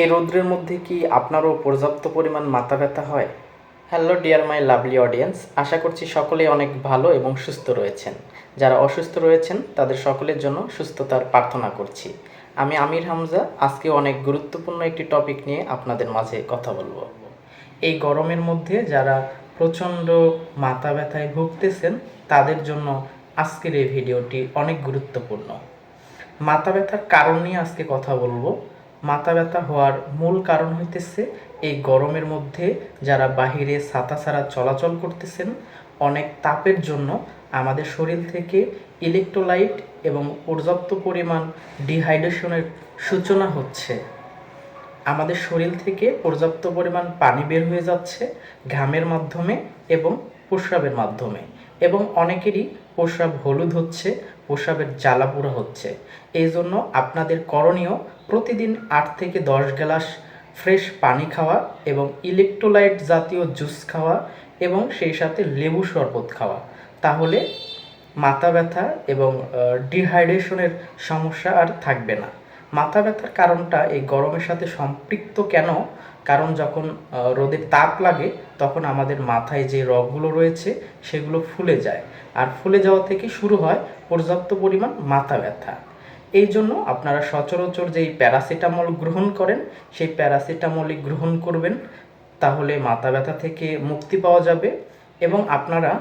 এই রৌদ্রের মধ্যে কি আপনারও পর্যাপ্ত পরিমাণ মাথা ব্যথা হয়? Hello dear my lovely audience আশা করছি সকলেই অনেক ভালো এবং সুস্থ রয়েছেন। যারা অসুস্থ রয়েছেন, তাদের সকলের জন্য সুস্থতার প্রার্থনা করছি। আমি আমির হামজা। আজকে অনেক গুরুত্বপূর্ণ একটি টপিক নিয়ে আপনাদের মাঝে কথা বলব। এই গরমের মধ্যে যারা প্রচণ্ড মাথা ব্যথায় ভুগতেছেন, তাদের জন্য আজকের এই ভিডিওটি অনেক গুরুত্বপূর্ণ। মাথা ব্যথার কারণ নিয়ে আজকে কথা বলব। মাথা ব্যথা হওয়ার মূল কারণ হইতেছে এই গরমের মধ্যে যারা বাহিরে ছাতা ছাড়া চলাচল করতেছেন, অনেক তাপের জন্য আমাদের শরীর থেকে ইলেকট্রোলাইট এবং পর্যাপ্ত পরিমাণ ডিহাইড্রেশনের সূচনা হচ্ছে। আমাদের শরীর থেকে পর্যাপ্ত পরিমাণ পানি বের হয়ে যাচ্ছে ঘামের মাধ্যমে এবং প্রস্রাবের মাধ্যমে। এবং অনেকেরই প্রস্রাব হলুদ হচ্ছে, প্রস্রাবের জ্বালা পোড়া হচ্ছে। এই জন্য আপনাদের করণীয় প্রতিদিন আট থেকে দশ গ্লাস ফ্রেশ পানি খাওয়া এবং ইলেকট্রোলাইট জাতীয় জুস খাওয়া এবং সেই সাথে লেবু শরবত খাওয়া। তাহলে মাথা ব্যথা এবং ডিহাইড্রেশনের সমস্যা আর থাকবে না। মাথা ব্যথার কারণটা এই গরমের সাথে সম্পৃক্ত কেন? কারণ যখন রোদের তাপ লাগে, তখন আমাদের মাথায় যে রগগুলো রয়েছে, সেগুলো ফুলে যায়। আর ফুলে যাওয়া থেকে শুরু হয় পর্যাপ্ত পরিমাণ মাথা ব্যথা। এই জন্য আপনারা সচরাচর যেই প্যারাসিটামল গ্রহণ করেন, সেই প্যারাসিটামলই গ্রহণ করবেন, তাহলে মাথা ব্যথা থেকে মুক্তি পাওয়া যাবে এবং আপনারা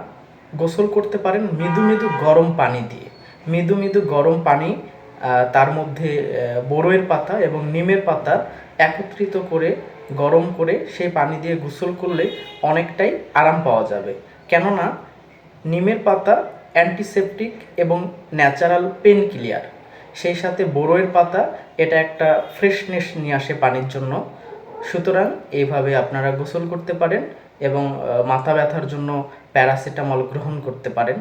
গোসল করতে পারেন মৃদু মৃদু গরম পানি দিয়ে। মৃদু মৃদু গরম পানি তার মধ্যে বড়ইয়ের পাতা এবং নিমের পাতা একত্রিত করে, গরম করে সেই পানি দিয়ে গোসল করলে অনেকটাই আরাম পাওয়া যাবে। কেননা, নিমের পাতা অ্যান্টিসেপটিক এবং ন্যাচারাল পেন ক্লিয়ার সেই সাথে বড়ইয়ের পাতা, এটা একটা ফ্রেশনেস নিয়ে আসে পানির জন্য। সুতরাং, এইভাবে আপনারা গোসল করতে পারেন এবং মাথা ব্যথার জন্য প্যারাসিটামল গ্রহণ করতে পারেন।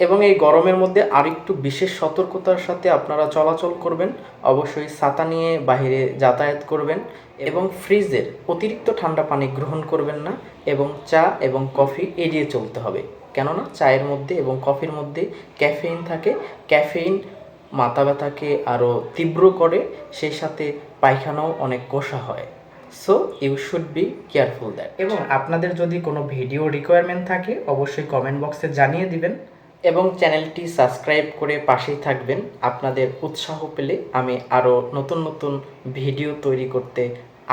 এবং এই গরমের মধ্যে আরেকটু বিশেষ সতর্কতার সাথে আপনারা চলাচল করবেন। অবশ্যই ছাতা নিয়ে বাইরে যাতায়াত করবেন এবং ফ্রিজের অতিরিক্ত ঠান্ডা পানি গ্রহণ করবেন না এবং চা এবং কফি এড়িয়ে চলতে হবে। কেননা চায়ের মধ্যে এবং কফির মধ্যে ক্যাফেইন থাকে। ক্যাফেইন মাথা ব্যথাকে আরও তীব্র করে, সেই সাথে পায়খানাও অনেক কষা হয়। So you should be careful that এবং আপনাদের যদি কোনো ভিডিও রিকোয়ারমেন্ট থাকে, অবশ্যই কমেন্ট বক্সে জানিয়ে দিবেন। এবং চ্যানেলটি সাবস্ক্রাইব করে পাশেই থাকবেন। আপনাদের উৎসাহ পেলে আমি আরও নতুন নতুন ভিডিও তৈরি করতে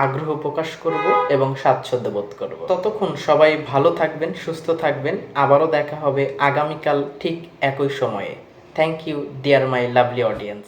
আগ্রহ প্রকাশ করব এবং স্বাচ্ছন্দ্য বোধ করব। ততক্ষণ সবাই ভালো থাকবেন, সুস্থ থাকবেন। আবারও দেখা হবে আগামীকাল ঠিক একই সময়ে। Thank you dear my lovely audience